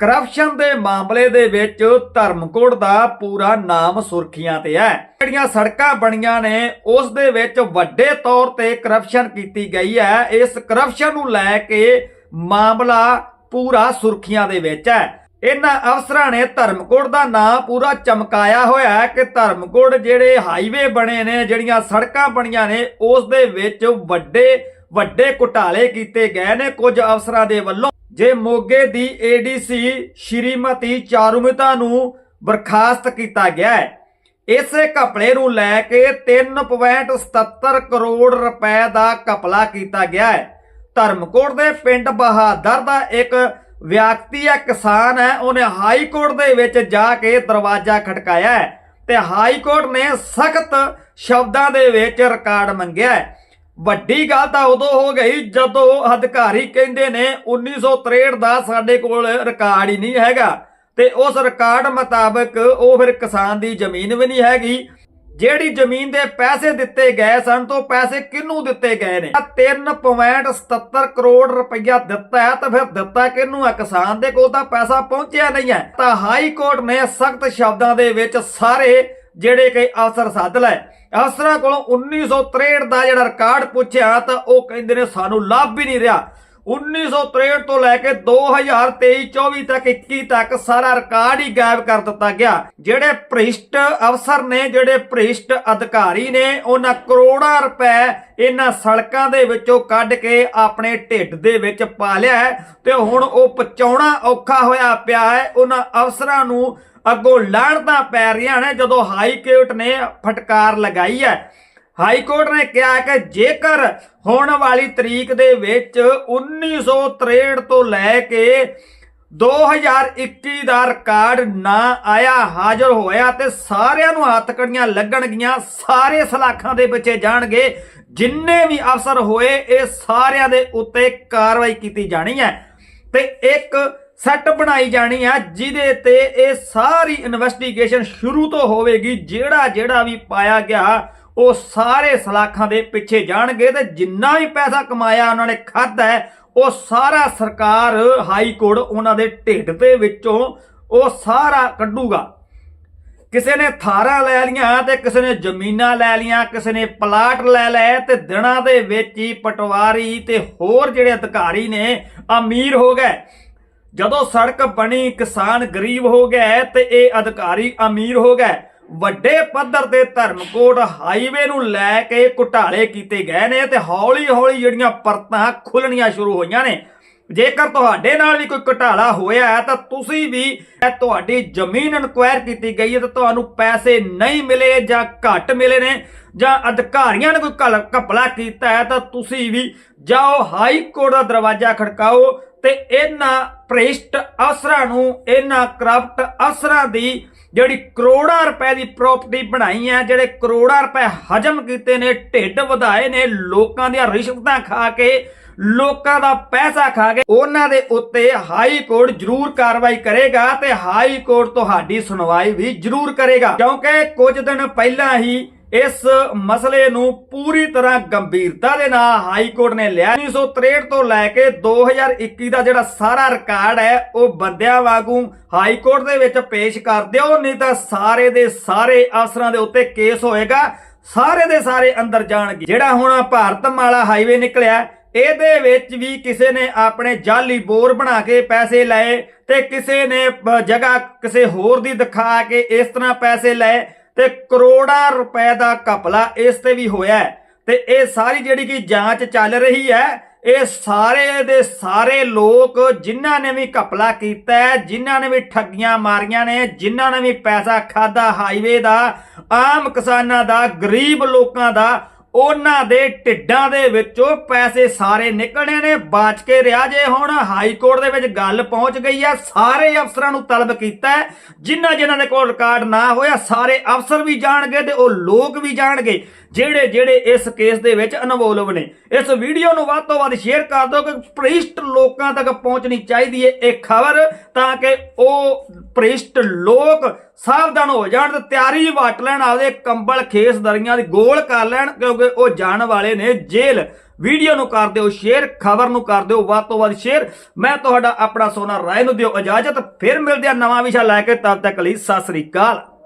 Corruption ਦੇ ਮਾਮਲੇ ਦੇ ਵਿੱਚ ਧਰਮਕੋਟ ਦਾ ਪੂਰਾ ਨਾਮ ਸੁਰਖੀਆਂ ਤੇ ਹੈ। ਜਿਹੜੀਆਂ ਸੜਕਾਂ ਬਣੀਆਂ ਨੇ, ਉਸ ਦੇ ਵਿੱਚ ਵੱਡੇ ਤੌਰ ਤੇ ਕਰਪਸ਼ਨ ਕੀਤੀ ਗਈ ਹੈ। ਇਸ ਕਰਪਸ਼ਨ ਨੂੰ ਲੈ ਕੇ ਮਾਮਲਾ ਪੂਰਾ ਸੁਰਖੀਆਂ ਦੇ ਵਿੱਚ ਹੈ। ਇਹਨਾਂ ਅਫਸਰਾਂ ਨੇ ਧਰਮਕੋਟ ਦਾ ਨਾਂ ਪੂਰਾ ਚਮਕਾਇਆ ਹੋਇਆ ਹੈ ਕਿ ਧਰਮਕੋਟ ਜਿਹੜੇ ਹਾਈਵੇ ਬਣੇ ਨੇ, ਜਿਹੜੀਆਂ ਸੜਕਾਂ ਬਣੀਆਂ ਨੇ, ਉਸ ਦੇ ਵਿੱਚ ਵੱਡੇ ਵੱਡੇ ਘੁਟਾਲੇ ਕੀਤੇ ਗਏ ਨੇ ਕੁਝ ਅਫਸਰਾਂ ਦੇ ਵੱਲੋਂ। ਜੇ ਮੋਗੇ ਦੀ ਏਡੀਸੀ ਸ਼੍ਰੀਮਤੀ ਚਾਰੂਮਿਤਾ ਨੂੰ ਬਰਖਾਸਤ ਕੀਤਾ ਗਿਆ ਹੈ, ਇਸੇ ਘਪਲੇ ਨੂੰ ਲੈ ਕੇ 3.77 ਕਰੋੜ ਰੁਪਏ ਦਾ ਘਪਲਾ ਕੀਤਾ ਗਿਆ ਹੈ। ਧਰਮਕੋਟ ਦੇ ਪਿੰਡ ਬਹਾਦਰ ਦਾ ਇੱਕ ਵਿਅਕਤੀ ਹੈ, ਕਿਸਾਨ ਹੈ, ਉਹਨੇ ਹਾਈ ਕੋਰਟ ਦੇ ਵਿੱਚ ਜਾ ਕੇ ਦਰਵਾਜ਼ਾ ਖਟਕਾਇਆ ਹੈ ਤੇ ਹਾਈ ਕੋਰਟ ਨੇ ਸਖਤ ਸ਼ਬਦਾਂ ਦੇ ਵਿੱਚ ਰਿਕਾਰਡ ਮੰਗਿਆ ਵੱਡੀ ਗੱਲ ਤਾਂ ਉਦੋਂ ਹੋ ਗਈ ਜਦੋਂ ਅਧਿਕਾਰੀ ਕਹਿੰਦੇ ਨੇ 1963 ਦਾ ਸਾਡੇ ਕੋਲ ਰਿਕਾਰਡ ਹੀ ਨਹੀਂ ਹੈਗਾ। ਤੇ ਉਸ ਰਿਕਾਰਡ ਮੁਤਾਬਕ ਉਹ ਫਿਰ ਕਿਸਾਨ ਦੀ ਜ਼ਮੀਨ ਵੀ ਨਹੀਂ ਹੈਗੀ। ਜਿਹੜੀ ਜ਼ਮੀਨ ਦੇ ਪੈਸੇ ਦਿੱਤੇ ਗਏ ਸਨ, ਤੋਂ ਪੈਸੇ ਕਿਹਨੂੰ ਦਿੱਤੇ ਗਏ ਨੇ? 3.77 ਕਰੋੜ ਰੁਪਈਆ ਦਿੱਤਾ ਹੈ, ਤਾਂ ਫਿਰ ਦਿੱਤਾ ਕਿਹਨੂੰ ਹੈ? ਕਿਸਾਨ ਦੇ ਕੋਲ ਤਾਂ ਪੈਸਾ ਪਹੁੰਚਿਆ ਨਹੀਂ ਹੈ। ਤਾਂ ਹਾਈ ਕੋਰਟ ਨੇ ਸਖਤ ਸ਼ਬਦਾਂ ਦੇ ਵਿੱਚ ਸਾਰੇ ਜਿਹੜੇ ਕਿ ਅਫਸਰ ਸੱਦ ਲਏ। ਅਫਸਰਾਂ ਕੋਲੋਂ 1963 ਦਾ ਜਿਹੜਾ ਰਿਕਾਰਡ ਪੁੱਛਿਆ ਤਾਂ ਉਹ ਕਹਿੰਦੇ ਨੇ ਸਾਨੂੰ ਲਾਭ ਵੀ ਨਹੀਂ ਰਿਹਾ। 1963 ਤੋਂ ਲੈ ਕੇ 2023 24 ਤੱਕ 21 ਤੱਕ ਸਾਰਾ ਰਿਕਾਰਡ ਹੀ ਗਾਇਬ ਕਰ ਦਿੱਤਾ ਗਿਆ। ਜਿਹੜੇ ਭ੍ਰਿਸ਼ਟ ਅਫਸਰ ਨੇ, ਜਿਹੜੇ ਭ੍ਰਿਸ਼ਟ ਅਧਿਕਾਰੀ ਨੇ, ਉਹਨਾਂ ਕਰੋੜਾਂ ਰੁਪਏ ਇਹਨਾਂ ਸੜਕਾਂ ਦੇ ਵਿੱਚੋਂ ਕੱਢ ਕੇ ਆਪਣੇ ਢਿੱਡ ਦੇ ਵਿੱਚ ਪਾ ਲਿਆ ਹੈ ਤੇ ਹੁਣ ਉਹ ਪਚਾਉਣਾ ਔਖਾ ਹੋਇਆ ਪਿਆ ਹੈ। ਉਹਨਾਂ ਅਫਸਰਾਂ ਨੂੰ ਅੱਗੋਂ ਲਾਹਣਤਾਂ ਪੈ ਰਹੀਆਂ ਨੇ ਜਦੋਂ ਹਾਈ ਕੋਰਟ ਨੇ ਫਟਕਾਰ ਲਗਾਈ ਹੈ। ਹਾਈ ਕੋਰਟ ਨੇ ਕਿਹਾ ਕਿ ਜੇਕਰ ਹੋਣ ਵਾਲੀ ਤਰੀਕ ਦੇ ਵਿੱਚ 1963 ਤੋਂ ਲੈ ਕੇ 2021 ਦਾ ਰਿਕਾਰਡ ਨਾ ਆਇਆ, ਹਾਜ਼ਰ ਹੋਇਆ ਤੇ ਸਾਰਿਆਂ ਨੂੰ ਹੱਥਕੜੀਆਂ ਲੱਗਣਗੀਆਂ, ਸਾਰੇ ਸਲਾਖਾਂ ਦੇ ਪਿੱਛੇ ਜਾਣਗੇ, ਜਿੰਨੇ ਵੀ ਅਫਸਰ ਹੋਏ, ਇਹ ਸਾਰਿਆਂ ਦੇ ਉੱਤੇ ਕਾਰਵਾਈ ਕੀਤੀ ਜਾਣੀ ਹੈ। ਤੇ ਇੱਕ ਸੈੱਟ ਬਣਾਈ ਜਾਣੀ ਹੈ, ਜਿਹਦੇ ਤੇ ਇਹ ਸਾਰੀ ਇਨਵੈਸਟੀਗੇਸ਼ਨ ਸ਼ੁਰੂ ਤੋਂ ਹੋਵੇਗੀ ਜਿਹੜਾ ਜਿਹੜਾ ਵੀ ਪਾਇਆ ਗਿਆ ਉਹ ਸਾਰੇ ਸਲਾਖਾਂ ਦੇ ਪਿੱਛੇ ਜਾਣਗੇ ਤੇ ਜਿੰਨਾ ਵੀ ਪੈਸਾ ਕਮਾਇਆ ਉਹਨਾਂ ਨੇ ਖਾਦਾ ਹੈ, ਉਹ ਸਾਰਾ ਸਰਕਾਰ, ਹਾਈ ਕੋਰਟ ਉਹਨਾਂ ਦੇ ਢਿੱਡ ਦੇ ਵਿੱਚੋਂ ਉਹ ਸਾਰਾ ਕੱਢੂਗਾ। ਕਿਸੇ ਨੇ ਥਾਰਾਂ ਲੈ ਲੀਆਂ ਤੇ ਕਿਸੇ ਨੇ ਜ਼ਮੀਨਾਂ ਲੈ ਲੀਆਂ ਕਿਸੇ ਨੇ ਪਲਾਟ ਲੈ ਲਏ ਤੇ ਦਿਨਾਂ ਦੇ ਵਿੱਚ ਹੀ ਪਟਵਾਰੀ ਤੇ ਹੋਰ ਜਿਹੜੇ ਅਧਿਕਾਰੀ ਨੇ ਅਮੀਰ ਹੋ ਗਏ। ਜਦੋਂ ਸੜਕ ਬਣੀ, ਕਿਸਾਨ ਗਰੀਬ ਹੋ ਗਏ ਤੇ ਇਹ ਅਧਿਕਾਰੀ ਅਮੀਰ ਹੋ ਗਏ। ਵੱਡੇ ਪੱਧਰ ਤੇ ਧਰਮਕੋਟ ਹਾਈਵੇ ਨੂੰ ਲੈ ਕੇ ਘੁਟਾਲੇ ਕੀਤੇ ਗਏ ਨੇ ਤੇ ਹੌਲੀ-ਹੌਲੀ ਜਿਹੜੀਆਂ ਪਰਤਾਂ ਖੁੱਲਣੀਆਂ ਸ਼ੁਰੂ ਹੋਈਆਂ ਨੇ। ਜੇਕਰ ਤੁਹਾਡੇ ਨਾਲ ਵੀ ਕੋਈ ਘੁਟਾਲਾ ਹੋਇਆ ਹੈ, ਤਾਂ ਤੁਸੀਂ ਵੀ ਤੁਹਾਡੀ ਜ਼ਮੀਨ ਇਨਕੁਆਇਰ ਕੀਤੀ ਗਈ ਹੈ ਤਾਂ ਤੁਹਾਨੂੰ ਪੈਸੇ ਨਹੀਂ ਮਿਲੇ ਜਾਂ ਘੱਟ ਮਿਲੇ ਨੇ ਜਾਂ ਅਧਿਕਾਰੀਆਂ ਨੇ ਕੋਈ ਘਪਲਾ ਕੀਤਾ ਹੈ, ਤਾਂ ਤੁਸੀਂ ਵੀ ਜਾਓ, ਹਾਈ ਕੋਰਟ ਦਾ ਦਰਵਾਜ਼ਾ ਖੜਕਾਓ। ਤੇ ਇਹਨਾਂ ਭ੍ਰਿਸ਼ਟ ਅਫਸਰਾਂ ਨੂੰ, ਇਹਨਾਂ ਕਰਪਟ ਅਫਸਰਾਂ ਦੀ ਜਿਹੜੀ ਕਰੋੜਾਂ ਰੁਪਏ ਦੀ ਪ੍ਰਾਪਰਟੀ ਬਣਾਈ ਹੈ, ਜਿਹੜੇ ਕਰੋੜਾਂ ਰੁਪਏ ਹਜਮ ਕੀਤੇ ਨੇ, ਢਿੱਡ ਵਧਾਏ ਨੇ, ਲੋਕਾਂ ਦੀਆਂ ਰਿਸ਼ਵਤਾਂ ਖਾ ਕੇ, ਲੋਕਾਂ ਦਾ ਪੈਸਾ ਖਾ ਕੇ, ਉਹਨਾਂ ਦੇ ਉੱਤੇ ਹਾਈ ਕੋਰਟ ਜ਼ਰੂਰ ਕਾਰਵਾਈ ਕਰੇਗਾ ਤੇ ਹਾਈ ਕੋਰਟ ਤੁਹਾਡੀ ਸੁਣਵਾਈ ਵੀ ਜ਼ਰੂਰ ਕਰੇਗਾ। ਕਿਉਂਕਿ ਕੁਝ ਦਿਨ ਪਹਿਲਾਂ ਹੀ ਇਸ ਮਸਲੇ ਨੂੰ ਪੂਰੀ ਤਰ੍ਹਾਂ ਗੰਭੀਰਤਾ ਦੇ ਨਾਲ ਹਾਈ ਕੋਰਟ ਨੇ ਲਿਆ। 1963 ਤੋਂ ਲੈ ਕੇ 2021 ਦਾ ਜਿਹੜਾ ਸਾਰਾ ਰਿਕਾਰਡ ਹੈ, ਉਹ ਬੰਦਿਆਂ ਵਾਂਗੂ ਹਾਈ ਕੋਰਟ ਦੇ ਵਿੱਚ ਪੇਸ਼ ਕਰ ਦਿਓ, ਨਹੀਂ ਤਾਂ ਸਾਰੇ ਦੇ ਸਾਰੇ ਅਫਸਰਾਂ ਦੇ ਉੱਤੇ ਕੇਸ ਹੋਏਗਾ, ਸਾਰੇ ਦੇ ਸਾਰੇ ਅੰਦਰ ਜਾਣਗੇ। ਜਿਹੜਾ ਹੁਣ ਭਾਰਤ ਮਾਲਾ ਹਾਈਵੇ ਨਿਕਲਿਆ, ਇਹਦੇ ਵਿੱਚ ਵੀ ਕਿਸੇ ਨੇ ਆਪਣੇ ਜਾਲੀ ਬੋਰ ਬਣਾ ਕੇ ਪੈਸੇ ਲਏ ਤੇ ਕਿਸੇ ਨੇ ਜਗ੍ਹਾ ਕਿਸੇ ਹੋਰ ਦੀ ਦਿਖਾ ਕੇ ਇਸ ਤਰ੍ਹਾਂ ਪੈਸੇ ਲਏ। ਤੇ ਕਰੋੜਾਂ ਰੁਪਏ ਦਾ ਘਪਲਾ ਇਸ ਤੇ ਵੀ ਹੋਇਆ ਹੈ। ਤੇ ਇਹ ਸਾਰੀ ਜਿਹੜੀ ਕਿ ਜਾਂਚ ਚੱਲ ਰਹੀ ਹੈ, ਇਹ ਸਾਰੇ ਦੇ ਸਾਰੇ ਲੋਕ ਜਿਨ੍ਹਾਂ ਨੇ ਵੀ ਘਪਲਾ ਕੀਤਾ ਹੈ, ਜਿਨ੍ਹਾਂ ਨੇ ਵੀ ਠੱਗੀਆਂ ਮਾਰੀਆਂ ਨੇ, ਜਿਨ੍ਹਾਂ ਨੇ ਵੀ ਪੈਸਾ ਖਾਦਾ ਹਾਈਵੇ ਦਾ, ਆਮ ਕਿਸਾਨਾਂ ਦਾ, ਗਰੀਬ ਲੋਕਾਂ ਦਾ ਉਹਨਾਂ ਦੇ ਢਿੱਡਾਂ ਦੇ ਵਿੱਚੋਂ ਪੈਸੇ ਸਾਰੇ ਨਿਕਲਣੇ ਨੇ। ਬਾਚ ਕੇ ਰਿਹਾ ਜੇ ਹੁਣ ਹਾਈ ਕੋਰਟ ਦੇ ਵਿੱਚ ਗੱਲ ਪਹੁੰਚ ਗਈ ਹੈ। ਸਾਰੇ ਅਫਸਰਾਂ ਨੂੰ ਤਲਬ ਕੀਤਾ ਹੈ। ਜਿਨ੍ਹਾਂ ਜਿਨ੍ਹਾਂ ਦੇ ਕੋਲ ਰਿਕਾਰਡ ਨਾ ਹੋਇਆ, ਸਾਰੇ ਅਫਸਰ ਵੀ ਜਾਣਗੇ ਤੇ ਉਹ ਲੋਕ ਵੀ ਜਾਣਗੇ। ਜਿਹੜੇ ਜਿਹੜੇ ਇਸ ਕੇਸ ਦੇ ਵਿੱਚ ਇਨਵੋਲਵ ਨੇ। ਇਸ ਵੀਡੀਓ ਨੂੰ ਵੱਧ ਤੋਂ ਵੱਧ ਸ਼ੇਅਰ ਕਰ ਦਿਓ ਕਿ ਭ੍ਰਿਸ਼ਟ ਲੋਕਾਂ ਤੱਕ ਪਹੁੰਚਣੀ ਚਾਹੀਦੀ ਹੈ ਇਹ ਖਬਰ, ਤਾਂ ਕਿ ਉਹ ਭ੍ਰਿਸ਼ਟ ਲੋਕ ਸਾਵਧਾਨ ਹੋ ਜਾਣ ਤੇ ਤਿਆਰੀ ਵਟ ਲੈਣ, ਆਪਦੇ ਕੰਬਲ ਖੇਸ ਦਰੀਆਂ ਦੀ ਗੋਲ ਕਰ ਲੈਣ, ਕਿਉਂਕਿ ਉਹ ਜਾਣ ਵਾਲੇ ਨੇ ਜੇਲ੍ਹ। ਵੀਡੀਓ ਨੂੰ ਕਰ ਦਿਓ ਸ਼ੇਅਰ ਖਬਰ ਨੂੰ ਕਰ ਦਿਓ ਵੱਧ ਤੋਂ ਵੱਧ ਸ਼ੇਅਰ ਮੈਂ ਤੁਹਾਡਾ ਆਪਣਾ ਸੋਨਾ ਰਾਏ ਨੂੰ ਦਿਓ ਇਜਾਜ਼ਤ, ਫਿਰ ਮਿਲਦੇ ਆ ਨਵਾਂ ਵਿਸ਼ਾ ਲੈ ਕੇ। ਤਦ ਤੱਕ ਲਈ ਸਤਿ ਸ੍ਰੀ ਅਕਾਲ।